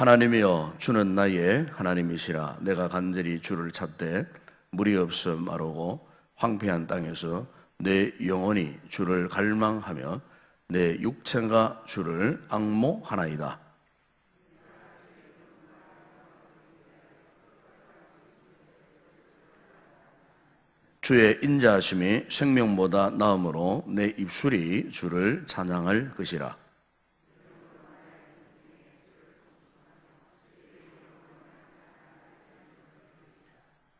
하나님이여 주는 나의 하나님이시라 내가 간절히 주를 찾되 물이 없어 마르고 황폐한 땅에서 내 영혼이 주를 갈망하며 내 육체가 주를 악모하나이다. 주의 인자하심이 생명보다 나음으로 내 입술이 주를 찬양할 것이라.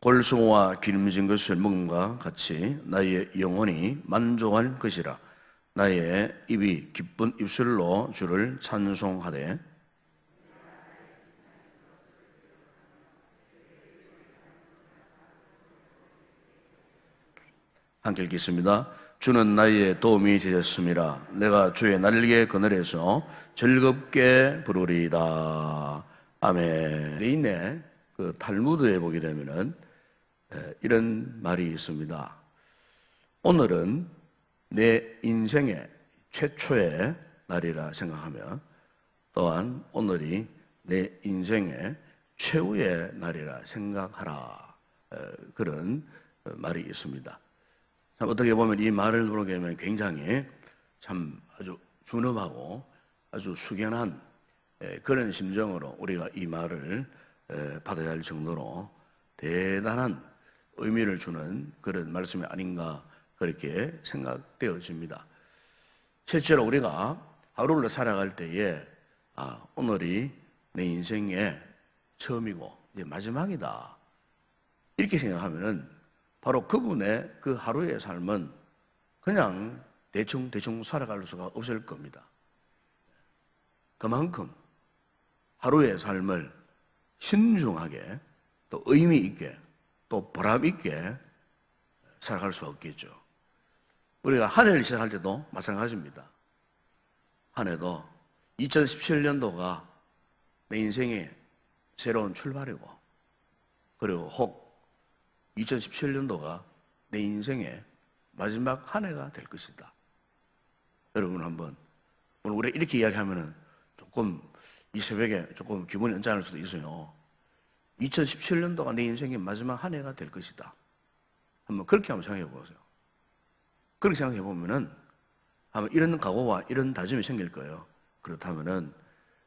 골수와 기름진 것을 먹음과 같이 나의 영혼이 만족할 것이라. 나의 입이 기쁜 입술로 주를 찬송하되 함께 읽겠습니다. 주는 나의 도움이 되셨습니다. 내가 주의 날개 그늘에서 즐겁게 부르리이다. 아멘. 인내 그 탈무드에 보게 되면은 에, 이런 말이 있습니다. 오늘은 내 인생의 최초의 날이라 생각하며 또한 오늘이 내 인생의 최후의 날이라 생각하라. 에, 그런 어, 말이 있습니다. 참 어떻게 보면 이 말을 보게 되면 굉장히 참 아주 준엄하고 아주 숙연한 에, 그런 심정으로 우리가 이 말을 에, 받아야 할 정도로 대단한 의미를 주는 그런 말씀이 아닌가 그렇게 생각되어집니다. 실제로 우리가 하루를 살아갈 때에 아, 오늘이 내 인생의 처음이고 이제 마지막이다. 이렇게 생각하면은 바로 그분의 그 하루의 삶은 그냥 대충 대충 살아갈 수가 없을 겁니다. 그만큼 하루의 삶을 신중하게 또 의미 있게 또 보람 있게 살아갈 수 없겠죠. 우리가 한 해를 시작할 때도 마찬가지입니다. 한 해도 2017년도가 내 인생의 새로운 출발이고 그리고 혹 2017년도가 내 인생의 마지막 한 해가 될 것이다. 여러분 한번 오늘 우리 이렇게 이야기하면은 조금 이 새벽에 조금 기분이 언짢을 수도 있어요. 2017년도가 내 인생의 마지막 한 해가 될 것이다. 한번 그렇게 한번 생각해 보세요. 그렇게 생각해 보면은 아마 이런 각오와 이런 다짐이 생길 거예요. 그렇다면은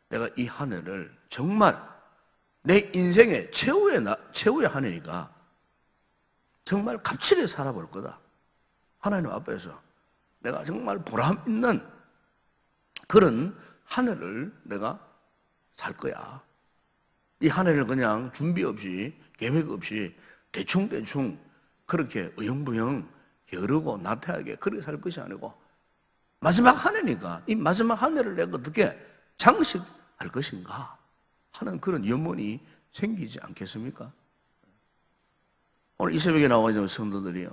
내가 이 한 해를 정말 내 인생의 최후의 나, 최후의 한 해니까 정말 값지게 살아볼 거다. 하나님 앞에서 내가 정말 보람 있는 그런 한 해를 내가 살 거야. 이 한 해를 그냥 준비 없이 계획 없이 대충대충 그렇게 의형부형 게으르고 나태하게 그렇게 살 것이 아니고 마지막 한 해니까 이 마지막 한 해를 내가 어떻게 장식할 것인가 하는 그런 염원이 생기지 않겠습니까? 오늘 이 새벽에 나와 있는 성도들이요.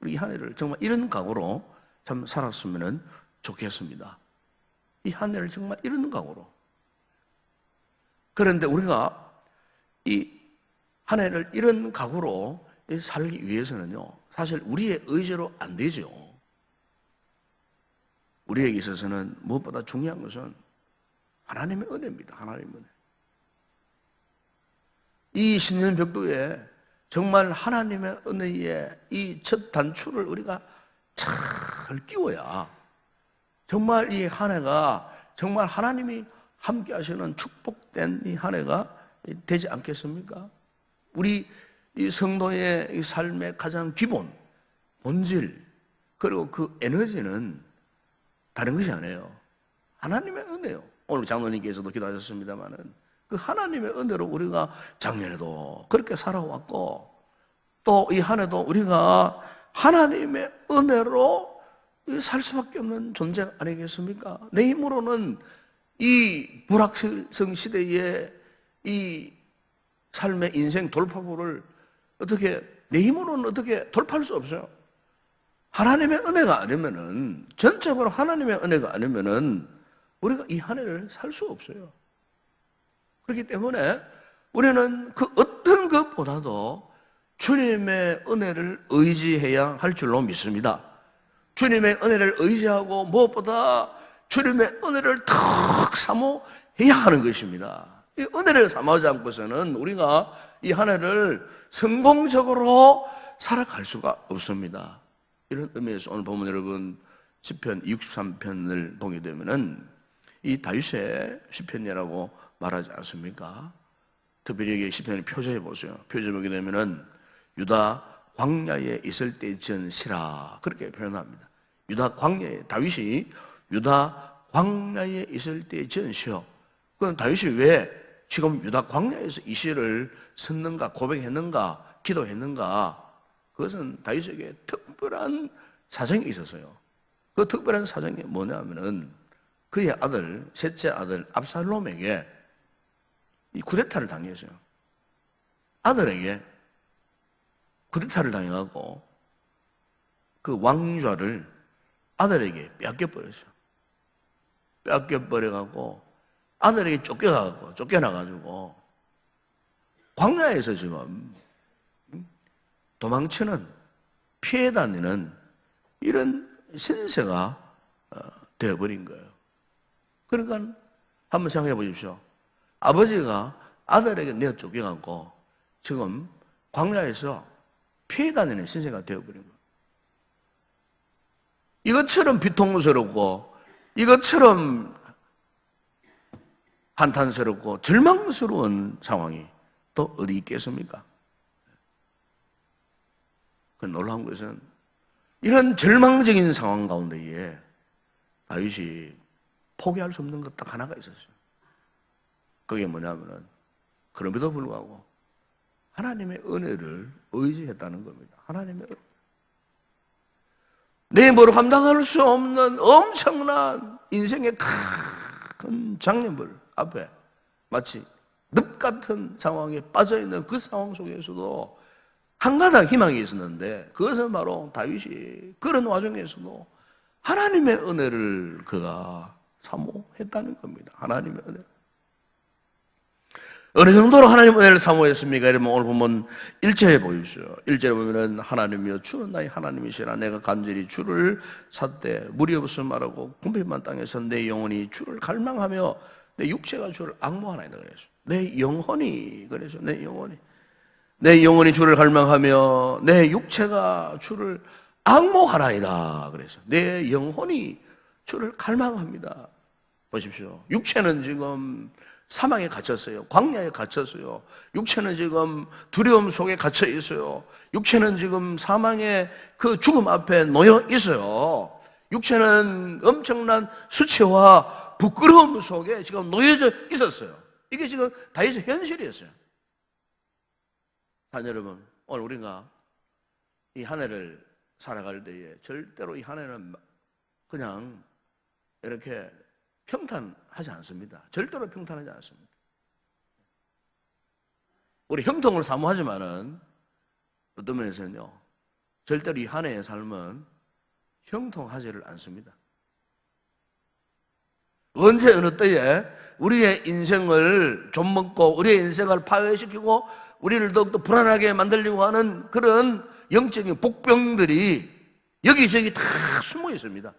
우리 이한 해를 정말 이런 각오로 참 살았으면 좋겠습니다. 이 한 해를 정말 이런 각오로. 그런데 우리가 이 한 해를 이런 각오로 살기 위해서는요, 사실 우리의 의지로 안 되죠. 우리에게 있어서는 무엇보다 중요한 것은 하나님의 은혜입니다. 하나님의 은혜. 이 신년 벽도에 정말 하나님의 은혜의 이첫 단추를 우리가 잘 끼워야 정말 이 한 해가 정말 하나님이 함께 하시는 축복된 이 한 해가 되지 않겠습니까? 우리 이 성도의 이 삶의 가장 기본, 본질, 그리고 그 에너지는 다른 것이 아니에요. 하나님의 은혜요. 오늘 장로님께서도 기도하셨습니다만은 그 하나님의 은혜로 우리가 작년에도 그렇게 살아왔고 또 이 한 해도 우리가 하나님의 은혜로 살 수밖에 없는 존재 아니겠습니까? 내 힘으로는 이 불확실성 시대에 이 삶의 인생 돌파구를 어떻게 내 힘으로는 어떻게 돌파할 수 없어요. 하나님의 은혜가 아니면은 전적으로 하나님의 은혜가 아니면은 우리가 이 한 해를 살 수 없어요. 그렇기 때문에 우리는 그 어떤 것보다도 주님의 은혜를 의지해야 할 줄로 믿습니다. 주님의 은혜를 의지하고 무엇보다 주님의 은혜를 턱 사모 해야 하는 것입니다. 이 은혜를 삼아지 않고서는 우리가 이 한 해를 성공적으로 살아갈 수가 없습니다. 이런 의미에서 오늘 보면 여러분 10편 63편을 보게 되면은 이 다윗의 시편이라고 말하지 않습니까? 특별히 여기 시편을 표제해 보세요. 표제 보게 되면은 유다 광야에 있을 때 지은 시라 그렇게 표현합니다. 유다 광야에 다윗이 유다 광야에 있을 때 지은 시요. 그럼 다윗이 왜 지금 유다 광야에서 이 시를 썼는가 고백했는가 기도했는가 그것은 다윗에게 특별한 사정이 있었어요. 그 특별한 사정이 뭐냐면은 그의 아들 셋째 아들 압살롬에게 이 쿠데타를 당했어요. 아들에게 쿠데타를 당해갖고 그 왕좌를 아들에게 뺏겨버렸어요. 뺏겨버려갖고 아들에게 쫓겨가고 쫓겨나가지고 광야에서 지금 도망치는 피해 다니는 이런 신세가 어, 되어버린 거예요. 그러니까 한번 생각해 보십시오. 아버지가 아들에게 내어 쫓겨가고 지금 광야에서 피해 다니는 신세가 되어버린 거예요. 이것처럼 비통스럽고 이것처럼 한탄스럽고 절망스러운 상황이 또 어디 있겠습니까? 그 놀라운 것은 이런 절망적인 상황 가운데에 다윗이 포기할 수 없는 것 딱 하나가 있었어요. 그게 뭐냐면은 그럼에도 불구하고 하나님의 은혜를 의지했다는 겁니다. 하나님의. 내 뭐로 감당할 수 없는 엄청난 인생의 큰 장애물 앞에 마치 늪 같은 상황에 빠져 있는 그 상황 속에서도 한 가닥 희망이 있었는데 그것은 바로 다윗이 그런 와중에서도 하나님의 은혜를 그가 사모했다는 겁니다. 하나님의 은혜. 어느 정도로 하나님 은혜를 사모했습니까? 여러분 오늘 보면 일절에 보이시죠. 일절에 보면은 하나님이여 주는 나의 하나님이시라 내가 간절히 주를 찾되 무리 없음 말하고 궁핍한 땅에서 내 영혼이 주를 갈망하며 내 육체가 주를 악모하나이다 그랬어. 내 영혼이 그래서 내 영혼이 내 영혼이 주를 갈망하며 내 육체가 주를 악모하나이다 그래서 내 영혼이 주를 갈망합니다. 보십시오. 육체는 지금 사망에 갇혔어요. 광야에 갇혔어요. 육체는 지금 두려움 속에 갇혀 있어요. 육체는 지금 사망의 그 죽음 앞에 놓여 있어요. 육체는 엄청난 수치와 부끄러움 속에 지금 놓여져 있었어요. 이게 지금 다윗의 현실이었어요. 단 여러분, 오늘 우리가 이 한 해를 살아갈 때에 절대로 이 한 해는 그냥 이렇게 평탄하지 않습니다. 절대로 평탄하지 않습니다. 우리 형통을 사모하지만은 어떤 면에서는요, 절대로 이 한 해의 삶은 형통하지를 않습니다. 언제 어느 때에 우리의 인생을 좀 먹고 우리의 인생을 파괴시키고 우리를 더욱더 불안하게 만들려고 하는 그런 영적인 복병들이 여기저기 다 숨어 있습니다.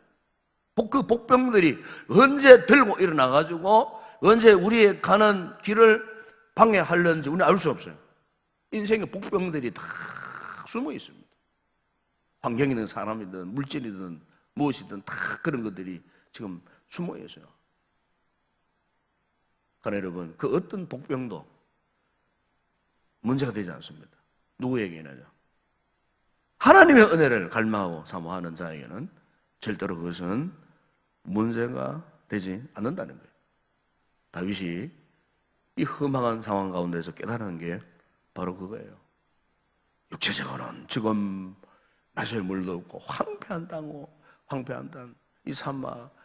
복- 그 복병들이 언제 들고 일어나가지고 언제 우리의 가는 길을 방해하려는지 우리는 알 수 없어요. 인생의 복병들이 다 숨어 있습니다. 환경이든 사람이든 물질이든 무엇이든 다 그런 것들이 지금 숨어 있어요. 그러나 여러분, 그 어떤 복병도 문제가 되지 않습니다. 누구에게나요? 하나님의 은혜를 갈망하고 사모하는 자에게는 절대로 그것은 문제가 되지 않는다는 거예요. 다윗이 이 험한 상황 가운데서 깨달은 게 바로 그거예요. 육체적으로는 지금 마실 물도 없고 황폐한 땅고 황폐한 땅, 이 사막,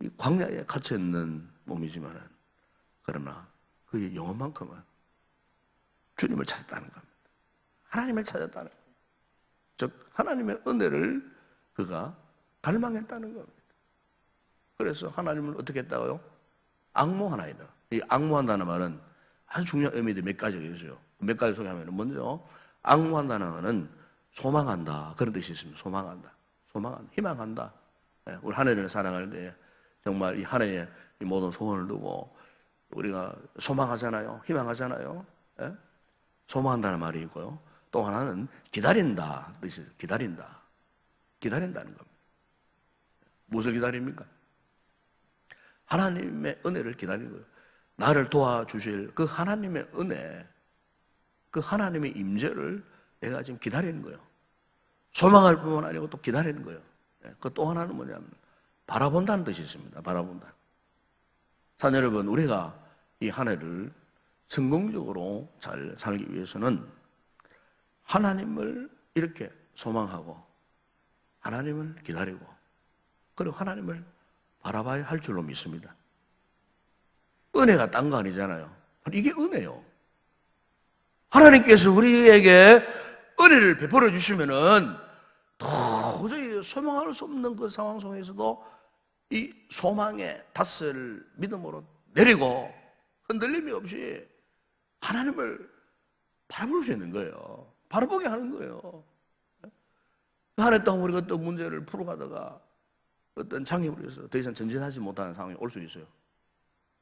이 광야에 갇혀 있는 몸이지만은 그러나 그의 영혼만큼은 주님을 찾았다는 겁니다. 하나님을 찾았다는 겁니다. 즉 하나님의 은혜를 그가 갈망했다는 겁니다. 그래서 하나님을 어떻게 했다고요? 악모하나이다. 이 악모한다는 말은 아주 중요한 의미들이 몇 가지가 있어요. 몇 가지 소개하면 먼저 악모한다는 말은 소망한다 그런 뜻이 있습니다. 소망한다, 소망한다, 희망한다. 예, 우리 하늘을 사랑할 때 정말 이이 모든 소원을 두고 우리가 소망하잖아요. 희망하잖아요. 예? 소망한다는 말이 있고요. 또 하나는 기다린다. 뜻이 기다린다. 기다린다는 겁니다. 무엇을 기다립니까? 하나님의 은혜를 기다리는 거예요. 나를 도와주실 그 하나님의 은혜, 그 하나님의 임재를 내가 지금 기다리는 거예요. 소망할 뿐만 아니고 또 기다리는 거예요. 그 또 하나는 뭐냐면 바라본다는 뜻이 있습니다. 바라본다. 자, 여러분, 우리가 이 한 해를 성공적으로 잘 살기 위해서는 하나님을 이렇게 소망하고 하나님을 기다리고 그리고 하나님을 바라봐야 할 줄로 믿습니다. 은혜가 딴 거 아니잖아요. 이게 은혜요. 하나님께서 우리에게 은혜를 베풀어 주시면은 도저히 소망할 수 없는 그 상황 속에서도 이 소망의 닷을 믿음으로 내리고 흔들림이 없이 하나님을 바라볼 수 있는 거예요. 바라보게 하는 거예요. 한해 동안 우리가 어떤 문제를 풀어가다가 어떤 장애물이 있어 더 이상 전진하지 못하는 상황이 올 수 있어요.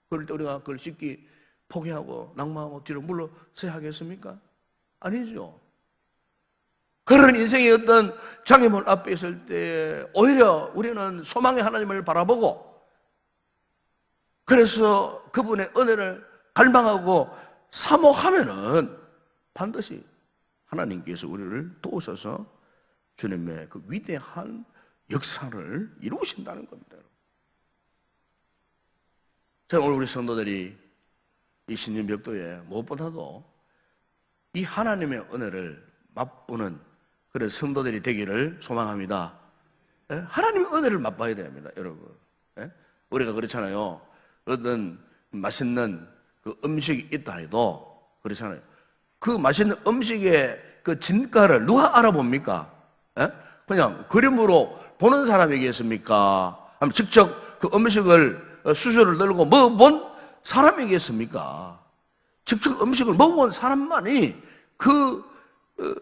그럴 때 우리가 그걸 쉽게 포기하고 낭망하고 뒤로 물러서야 하겠습니까? 아니죠. 그런 인생의 어떤 장애물 앞에 있을 때 오히려 우리는 소망의 하나님을 바라보고 그래서 그분의 은혜를 갈망하고 사모하면은 반드시 하나님께서 우리를 도우셔서 주님의 그 위대한 역사를 이루신다는 겁니다. 제가 오늘 우리 성도들이 이 신년 벽도에 무엇보다도 이 하나님의 은혜를 맛보는 그런 성도들이 되기를 소망합니다. 예? 하나님의 은혜를 맛봐야 됩니다, 여러분. 예? 우리가 그렇잖아요. 어떤 맛있는 그 음식이 있다 해도 그렇잖아요. 그 맛있는 음식의 그 진가를 누가 알아봅니까? 예? 그냥 그림으로 보는? 아니면 직접 그 음식을 어, 수저를 들고 먹어본 사람이겠습니까? 직접 음식을 먹어본 사람만이 그 어,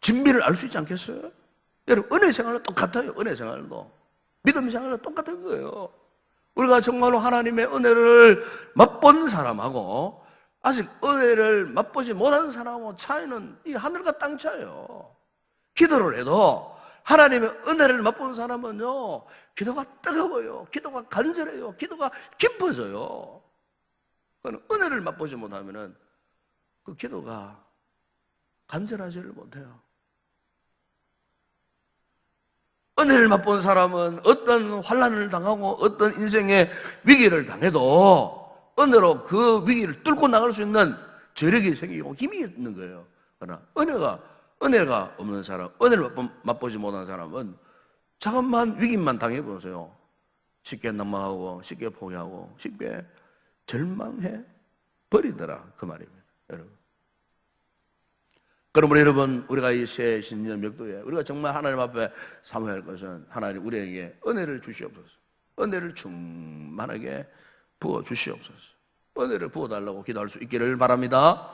진미를 알 수 있지 않겠어요? 여러분 은혜 생활은 똑같아요. 은혜 생활도 믿음 생활은 똑같은 거예요. 우리가 정말로 하나님의 은혜를 맛본 사람하고 아직 은혜를 맛보지 못한 사람하고 차이는 이 하늘과 땅 차예요. 기도를 해도 하나님의 은혜를 맛본 사람은요, 기도가 뜨거워요. 기도가 간절해요. 기도가 깊어져요. 은혜를 맛보지 못하면은 그 기도가 간절하지를 못해요. 은혜를 맛본 사람은 어떤 환란을 당하고 어떤 인생의 위기를 당해도 은혜로 그 위기를 뚫고 나갈 수 있는 저력이 생기고 힘이 있는 거예요. 그러나 은혜가 은혜가 없는 사람, 은혜를 맛보 지 못한 사람은 자금만 위기만 당해보세요. 쉽게 넘어가고 쉽게 포기하고 쉽게 절망해 버리더라 그 말입니다. 여러분. 그러므로 여러분 우리가 이 새 신년 명도에 우리가 정말 하나님 앞에 사모해야 할 것은 하나님 우리에게 은혜를 주시옵소서. 은혜를 충만하게 부어 주시옵소서. 은혜를 부어 달라고 기도할 수 있기를 바랍니다.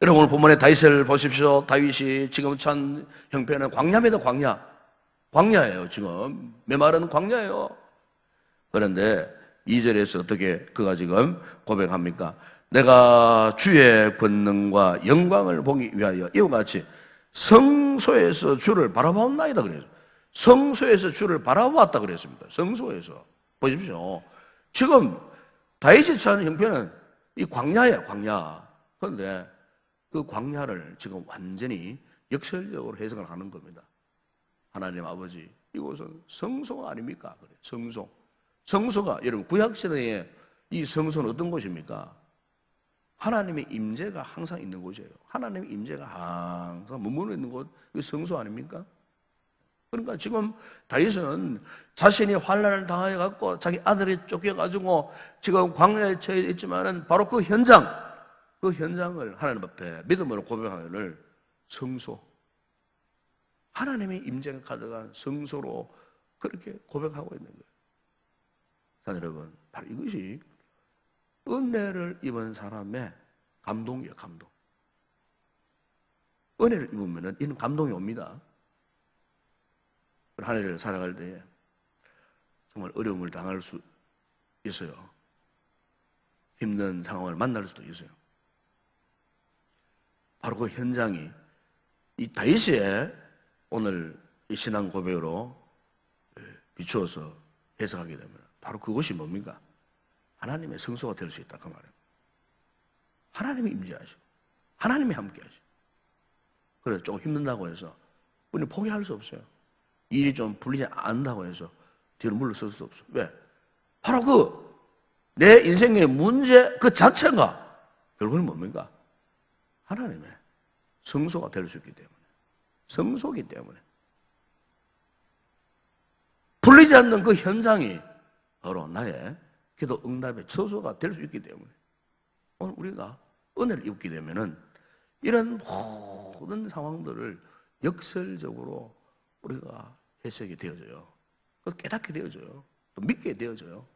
여러분 오늘 본문의 다윗을 보십시오. 다윗이 지금 천 형편은 광야입니다. 광야. 광야예요. 지금 메마른 광야예요. 그런데 2절에서 어떻게 그가 지금 고백합니까? 내가 주의 권능과 영광을 보기 위하여 이와 같이 성소에서 주를 바라보았나이다 그래요. 성소에서 주를 바라보았다 그랬습니다. 성소에서 보십시오. 지금 다윗이 처한 형편은 이 광야예요, 광야. 그런데 그 광야를 지금 완전히 역설적으로 해석을 하는 겁니다. 하나님 아버지, 이곳은 성소가 아닙니까? 그래, 성소. 성소가 여러분 구약 시대에 이 성소는 어떤 곳입니까? 하나님의 임재가 항상 있는 곳이에요. 하나님의 임재가 항상 머무르 있는 곳, 그 성소 아닙니까? 그러니까 지금 다윗은 자신이 환란을 당해 갖고 자기 아들이 쫓겨 가지고 지금 광야에 처해 있지만은 바로 그 현장, 그 현장을 하나님 앞에 믿음으로 고백하기를 성소, 하나님의 임재가 가져간 성소로 그렇게 고백하고 있는 거예요. 자, 여러분, 바로 이것이 은혜를 입은 사람의 감동이에요, 감동. 은혜를 입으면 이는 감동이 옵니다. 한 해를 살아갈 때 정말 어려움을 당할 수 있어요. 힘든 상황을 만날 수도 있어요. 바로 그 현장이 이 다윗의 오늘 이 신앙 고백으로 예, 비추어서 해석하게 되면 바로 그것이 뭡니까? 하나님의 성소가 될 수 있다 그 말이에요. 하나님이 임재하시고 하나님이 함께하시고 그래 조금 힘든다고 해서 우리 포기할 수 없어요. 일이 좀 풀리지 않는다고 해서 뒤로 물러설 수 없어. 왜? 바로 그 내 인생의 문제 그 자체가 결국은 뭡니까? 하나님의 성소가 될 수 있기 때문에 성소기 때문에 풀리지 않는 그 현장이 바로 나의 기도 응답의 처소가 될 수 있기 때문에 오늘 우리가 은혜를 입게 되면은 이런 모든 상황들을 역설적으로 우리가 해석이 되어져요. 그 깨닫게 되어져요. 또 믿게 되어져요.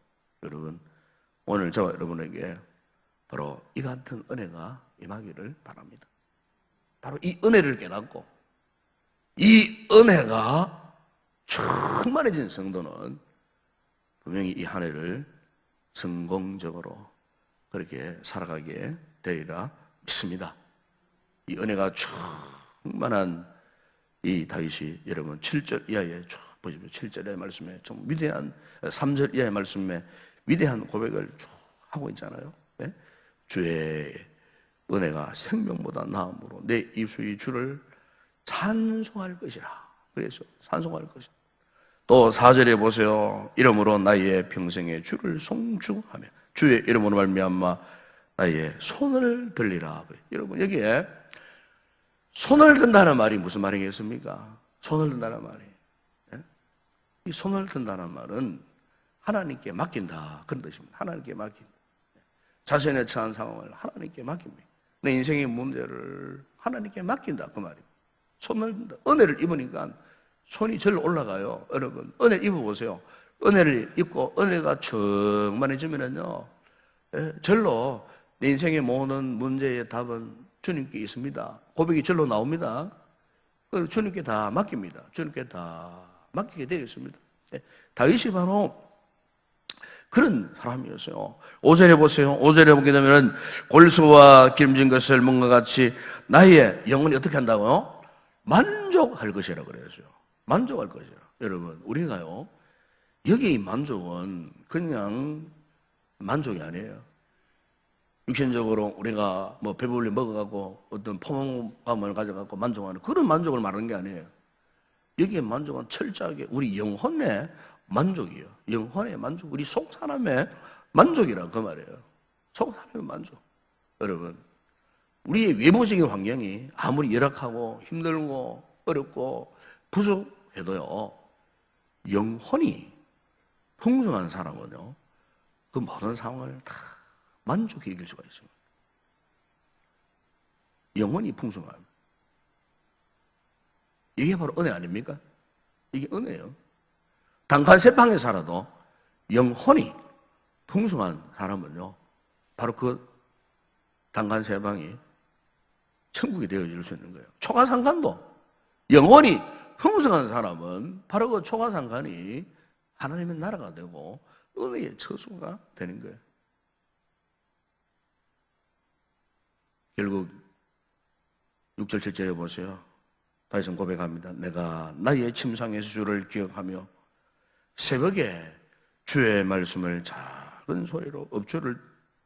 여러분, 오늘 저와 여러분에게 바로 이 같은 은혜가 임하기를 바랍니다. 바로 이 은혜를 깨닫고 이 은혜가 충만해진 성도는 분명히 이 한 해를 성공적으로 그렇게 살아가게 되리라 믿습니다. 이 은혜가 충만한 이 다윗이 여러분 7절 이하에 쭉 보시면 7절의 말씀에 좀 위대한 3절 이하의 말씀에 위대한 고백을 쭉 하고 있잖아요. 네? 주의 은혜가 생명보다 나음으로 내 입술이 주를 찬송할 것이라. 그래서 찬송할 것이라. 또 4절에 보세요. 이름으로 나의 평생에 주를 송축하며 주의 이름으로 말미암아 나의 손을 들리라. 여러분 여기에 손을 든다는 말이 무슨 말이겠습니까? 손을 든다는 말이. 예? 이 손을 든다는 말은 하나님께 맡긴다. 그런 뜻입니다. 하나님께 맡긴다. 자신의 처한 상황을 하나님께 맡깁니다. 내 인생의 문제를 하나님께 맡긴다. 그 말이에요. 손을 든다. 은혜를 입으니까 손이 절로 올라가요. 여러분, 은혜 입어보세요. 은혜를 입고 은혜가 충만해지면은요, 예, 절로 내 인생의 모든 문제의 답은 주님께 있습니다. 고백이 절로 나옵니다. 그걸 주님께 다 맡깁니다. 주님께 다 맡기게 되겠습니다. 예, 다윗이 바로 그런 사람이었어요. 5절에 보세요. 5절에 보게 되면 골수와 기름진 것을 먹는 것 같이 나의 영혼이 어떻게 한다고요? 만족할 것이라 그래야죠. 만족할 것이라. 여러분, 우리가요. 여기 이 만족은 그냥 만족이 아니에요. 육신적으로 우리가 뭐 배불리 먹어가고 어떤 포만감을 가져갖고 만족하는 그런 만족을 말하는 게 아니에요. 여기에 만족은 철저하게 우리 영혼의 만족이에요. 영혼의 만족, 우리 속 사람의 만족이라 그 말이에요. 속 사람의 만족. 여러분, 우리의 외부적인 환경이 아무리 열악하고 힘들고 어렵고 부족 해도요, 영혼이 풍성한 사람은요, 그 모든 상황을 다 만족해 이길 수가 있습니다. 영혼이 풍성함. 이게 바로 은혜 아닙니까? 이게 은혜예요. 단칸 세 방에 살아도 영혼이 풍성한 사람은요, 바로 그 단칸 세 방이 천국이 되어질 수 있는 거예요. 초가상간도 영혼이 풍성한 사람은 바로 그 초가상간이 하나님의 나라가 되고 은혜의 처소가 되는 거예요. 결국 6절 7절에 보세요. 다윗은 고백합니다. 내가 나의 침상에서 주를 기억하며 새벽에 주의 말씀을 작은 소리로 엎주를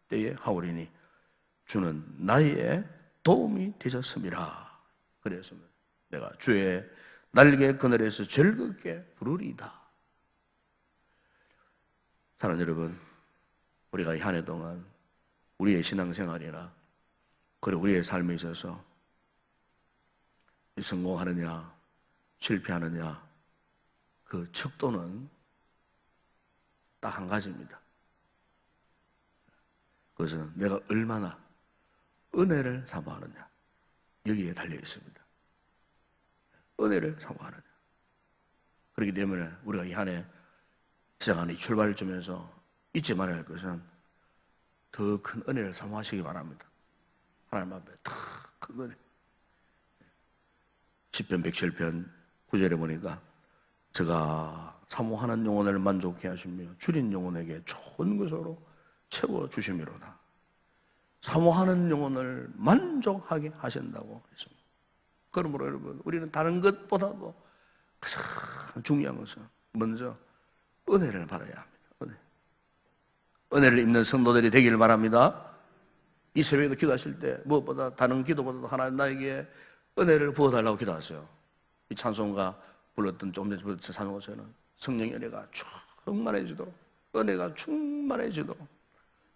때에 하오리니 주는 나의 도움이 되셨습니다. 그래서 내가 주의 날개 그늘에서 즐겁게 부르리다. 사랑 여러분, 우리가 한 해 동안 우리의 신앙생활이나 그리고 우리의 삶에 있어서 성공하느냐, 실패하느냐, 그 척도는 딱 한 가지입니다. 그것은 내가 얼마나 은혜를 사모하느냐. 여기에 달려 있습니다. 은혜를 사모하느냐. 그렇기 때문에 우리가 이 한 해 시작하는 이 출발점에서 잊지 말아야 할 것은 더 큰 은혜를 사모하시기 바랍니다. 하나님 앞에 더 큰 은혜. 10편 107편 9절에 보니까 제가 사모하는 영혼을 만족해 하시며 줄인 영혼에게 좋은 것으로 채워 주심이로다. 사모하는 영혼을 만족하게 하신다고 했습니다. 그러므로 여러분, 우리는 다른 것보다도 가장 중요한 것은 먼저 은혜를 받아야 합니다. 은혜. 은혜를 입는 성도들이 되기를 바랍니다. 이 새벽에도 기도하실 때 무엇보다 다른 기도보다도 하나님 나에게 은혜를 부어달라고 기도하세요. 이 찬송가 불렀던 조금 전에 불렀던 찬송가에는 성령의 은혜가 충만해지도록 은혜가 충만해지도록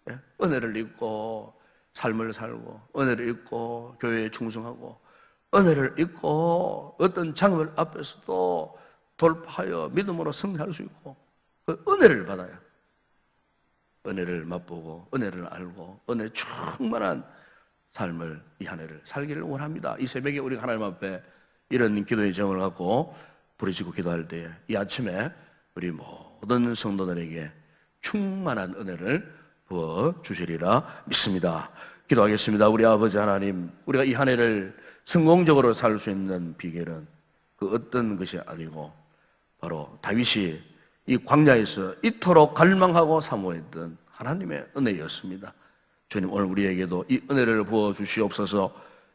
예, 은혜를 입고 삶을 살고 은혜를 입고 교회에 충성하고 은혜를 입고 어떤 장애물 앞에서도 돌파하여 믿음으로 승리할 수 있고 그 은혜를 받아야 은혜를 맛보고 은혜를 알고 은혜 충만한 삶을 이 한 해를 살기를 원합니다. 이 새벽에 우리가 하나님 앞에 이런 기도의 제목을 갖고 부르짖고 기도할 때이 아침에 우리 모든 성도들에게 충만한 은혜를 부어 주시리라 믿습니다. 기도하겠습니다. 우리 아버지 하나님, 우리가 이 한 해를 성공적으로 살 수 있는 비결은 그 어떤 것이 아니고 바로 다윗이 이 광야에서 이토록 갈망하고 사모했던 하나님의 은혜였습니다. 주님 오늘 우리에게도 이 은혜를 부어 주시옵소서.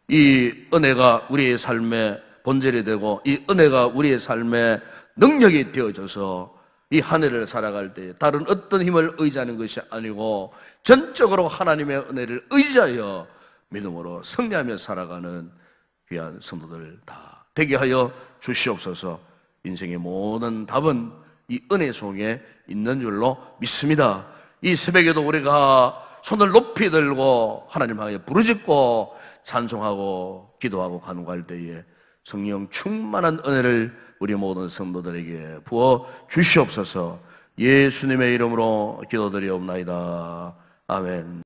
이 은혜가 우리의 삶의 본질이 되고 이 은혜가 우리의 삶의 능력이 되어져서 이한 해를 살아갈 때 다른 어떤 힘을 의지하는 것이 아니고 전적으로 하나님의 은혜를 의지하여 믿음으로 승리하며 살아가는 귀한 성도들 다 되게 하여 주시옵소서. 인생의 모든 답은 이 은혜 속에 있는 줄로 믿습니다. 이 새벽에도 우리가 손을 높이 들고 하나님 향해 부르짖고 찬송하고 기도하고 간구할 때에 성령 충만한 은혜를 우리 모든 성도들에게 부어 주시옵소서. 예수님의 이름으로 기도드리옵나이다. 아멘.